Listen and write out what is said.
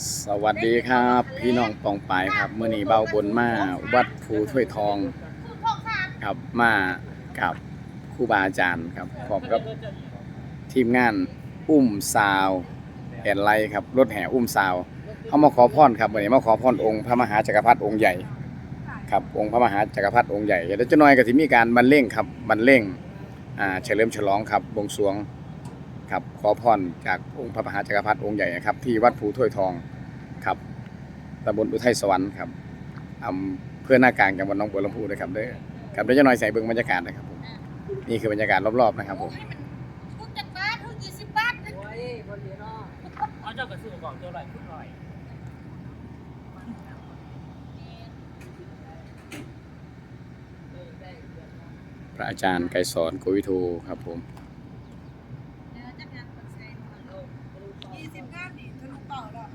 สวัสดีครับ พี่น้องปองปายครับเมื่อนี้เบาบนมาวัดภูถ้วยทองครับมากับครูบาอาจารย์ครับพร้อมกับทีมงานอุ้มซาวแอนไลครับรถแห่อุ้มซาวเขามาขอพรครับวันนี้มาขอพรองค์พระมหาจักรพรรดิองค์ใหญ่ครับองค์พระมหาจักรพรรดิองค์ใหญ่เดี๋ยวจะน้อยก็สิมีการบรรเลงครับบรรเลงอ่าเฉลิมฉลองครับบวงสรวง ครับขอพรจากองค์พระมหาจักรพรรดิองค์ใหญ่นะครับ ที่วัดภูถ้วยทองครับตำบลอุทัยสวรรค์ครับอำเภอหน้ากลางจังหวัดหนองบัวลำพูนะครับเด้อครับเดี๋ยวจะหน่อยใส่เบิ่งบรรยากาศนะครับผมนี่คือบรรยากาศรอบๆนะครับผมทุกจักรบาททุกยี่สิบบาทเอาเจ้ากระสือบอกเจ้าไหร่พูดหน่อยพระอาจารย์ไกรสอนโกวิโทครับผม เดี๋ยวจะงานคอนเสิร์ต ยี่ สิบงานนี่ทะลุเป่าแล้ว